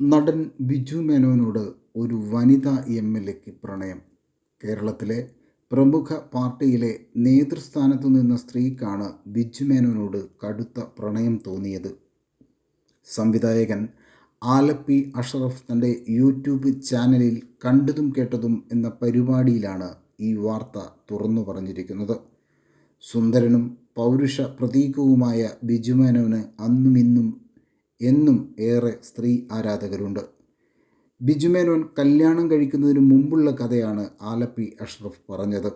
നടൻ ബിജു മേനോനോട് ഒരു വനിതാ എം എൽ എക്ക് പ്രണയം. കേരളത്തിലെ പ്രമുഖ പാർട്ടിയിലെ നേതൃസ്ഥാനത്തു നിന്ന സ്ത്രീക്കാണ് ബിജു മേനോനോട് കടുത്ത പ്രണയം തോന്നിയത്. സംവിധായകൻ ആലപ്പി അഷറഫ് തന്റെ യൂട്യൂബ് ചാനലിൽ കണ്ടതും കേട്ടതും എന്ന പരിപാടിയിലാണ് ഈ വാർത്ത തുറന്നു പറഞ്ഞിരിക്കുന്നത്. സുന്ദരനും പൗരുഷ പ്രതീകവുമായ ബിജു മേനോന് അന്നും ഇന്നും എന്നും ഏറെ സ്ത്രീ ആരാധകരുണ്ട്. ബിജുമേനോൻ കല്യാണം കഴിക്കുന്നതിന് മുമ്പുള്ള കഥയാണ് ആലപ്പി അഷ്റഫ് പറഞ്ഞത്.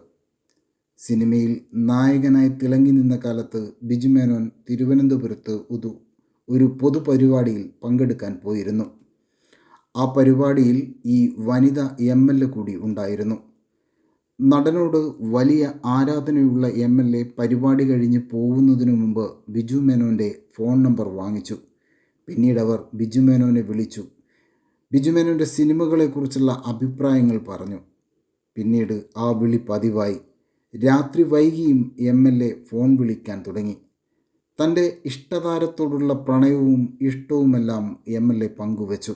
സിനിമയിൽ നായകനായി തിളങ്ങി നിന്ന കാലത്ത് ബിജുമേനോൻ തിരുവനന്തപുരത്ത് ഒരു ഒരു പൊതുപരിപാടിയിൽ പങ്കെടുക്കാൻ പോയിരുന്നു. ആ പരിപാടിയിൽ ഈ വനിത എം എൽ എ കൂടി ഉണ്ടായിരുന്നു. നടനോട് വലിയ ആരാധനയുള്ള എം എൽ എ പരിപാടി കഴിഞ്ഞ് പോകുന്നതിനു മുമ്പ് ബിജു മേനോന്റെ ഫോൺ നമ്പർ വാങ്ങിച്ചു. പിന്നീട് അവർ ബിജുമേനോനെ വിളിച്ചു. ബിജുമേനോന്റെ സിനിമകളെക്കുറിച്ചുള്ള അഭിപ്രായങ്ങൾ പറഞ്ഞു. പിന്നീട് ആ വിളി പതിവായി. രാത്രി വൈകിയും എം എൽ എ ഫോൺ വിളിക്കാൻ തുടങ്ങി. തന്റെ ഇഷ്ടതാരത്തോടുള്ള പ്രണയവും ഇഷ്ടവുമെല്ലാം എം എൽ എ പങ്കുവച്ചു.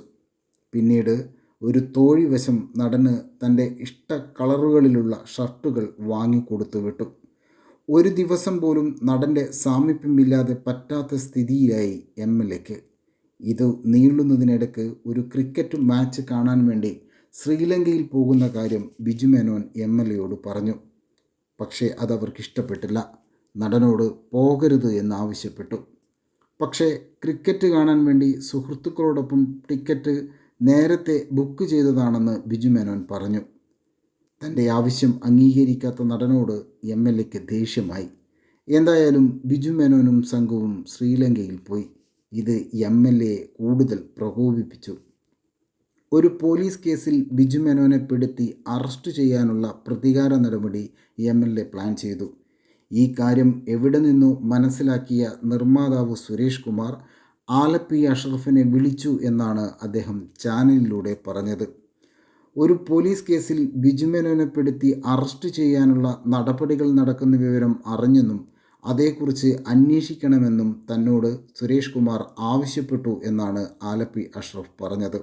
പിന്നീട് ഒരു തോഴിവശം നടന് തന്റെ ഇഷ്ട കളറുകളിലുള്ള ഷർട്ടുകൾ വാങ്ങിക്കൊടുത്തു വിട്ടു. ഒരു ദിവസം പോലും നടന്റെ സാമീപ്യമില്ലാതെ പറ്റാത്ത സ്ഥിതിയിലായി എം എൽ എക്ക്. ഇത് നീളുന്നതിനിടയ്ക്ക് ഒരു ക്രിക്കറ്റ് മാച്ച് കാണാൻ വേണ്ടി ശ്രീലങ്കയിൽ പോകുന്ന കാര്യം ബിജു മേനോൻ എം എൽ എയോട് പറഞ്ഞു. പക്ഷേ അതവർക്ക് ഇഷ്ടപ്പെട്ടില്ല നടനോട് പോകരുത് എന്നാവശ്യപ്പെട്ടു. പക്ഷേ ക്രിക്കറ്റ് കാണാൻ വേണ്ടി സുഹൃത്തുക്കളോടൊപ്പം ടിക്കറ്റ് നേരത്തെ ബുക്ക് ചെയ്തതാണെന്ന് ബിജു മേനോൻ പറഞ്ഞു. തന്റെ ആവശ്യം അംഗീകരിക്കാത്ത നടനോട് എം എൽ എക്ക് ദേഷ്യമായി. എന്തായാലും ബിജു മേനോനും സംഘവും ശ്രീലങ്കയിൽ പോയി. ഇത് എം എൽ എയെ കൂടുതൽ പ്രകോപിപ്പിച്ചു. ഒരു പോലീസ് കേസിൽ ബിജു മേനോനെ പെടുത്തി അറസ്റ്റ് ചെയ്യാനുള്ള പ്രതികാര നടപടി എം എൽ എ പ്ലാൻ ചെയ്തു. ഈ കാര്യം എവിടെ നിന്നു മനസ്സിലാക്കിയ നിർമ്മാതാവ് സുരേഷ് കുമാർ ആലപ്പി അഷ്റഫിനെ വിളിച്ചു എന്നാണ് അദ്ദേഹം ചാനലിലൂടെ പറഞ്ഞത്. ഒരു പോലീസ് കേസിൽ ബിജുമേനോനെ പെടുത്തി അറസ്റ്റ് ചെയ്യാനുള്ള നടപടികൾ നടക്കുന്ന വിവരം അറിഞ്ഞെന്നും അതേക്കുറിച്ച് അന്വേഷിക്കണമെന്നും തന്നോട് സുരേഷ് കുമാർ ആവശ്യപ്പെട്ടു എന്നാണ് ആലപ്പി അഷ്റഫ് പറഞ്ഞത്.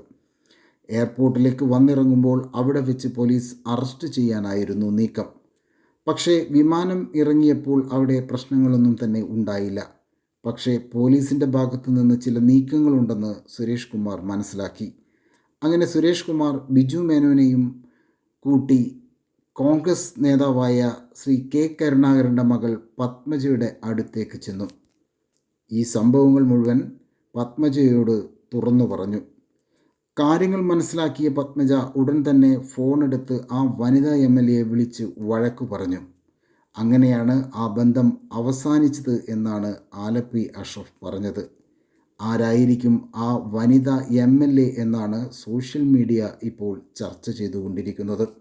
എയർപോർട്ടിലേക്ക് വന്നിറങ്ങുമ്പോൾ അവിടെ വെച്ച് പോലീസ് അറസ്റ്റ് ചെയ്യാനായിരുന്നു നീക്കം. പക്ഷേ വിമാനം ഇറങ്ങിയപ്പോൾ അവിടെ പ്രശ്നങ്ങളൊന്നും തന്നെ ഉണ്ടായില്ല. പക്ഷേ പോലീസിന്റെ ഭാഗത്തു നിന്ന് ചില നീക്കങ്ങളുണ്ടെന്ന് സുരേഷ് കുമാർ മനസ്സിലാക്കി. അങ്ങനെ സുരേഷ് കുമാർ ബിജു മേനോനെയും കൂട്ടി കോൺഗ്രസ് നേതാവായ ശ്രീ കെ കരുണാകരന്റെ മകൾ പത്മജയുടെ അടുത്തേക്ക് ചെന്നു. ഈ സംഭവങ്ങൾ മുഴുവൻ പത്മജയോട് തുറന്നു പറഞ്ഞു. കാര്യങ്ങൾ മനസ്സിലാക്കിയ പത്മജ ഉടൻ തന്നെ ഫോണെടുത്ത് ആ വനിതാ എം എൽ എയെ വിളിച്ച് വഴക്കു പറഞ്ഞു. അങ്ങനെയാണ് ആ ബന്ധം അവസാനിച്ചത് എന്നാണ് ആലപ്പി അഷ്റഫ് പറഞ്ഞത്. ആരായിരിക്കും ആ വനിതാ എം എൽ എ എന്നാണ് സോഷ്യൽ മീഡിയ ഇപ്പോൾ ചർച്ച ചെയ്തുകൊണ്ടിരിക്കുന്നത്.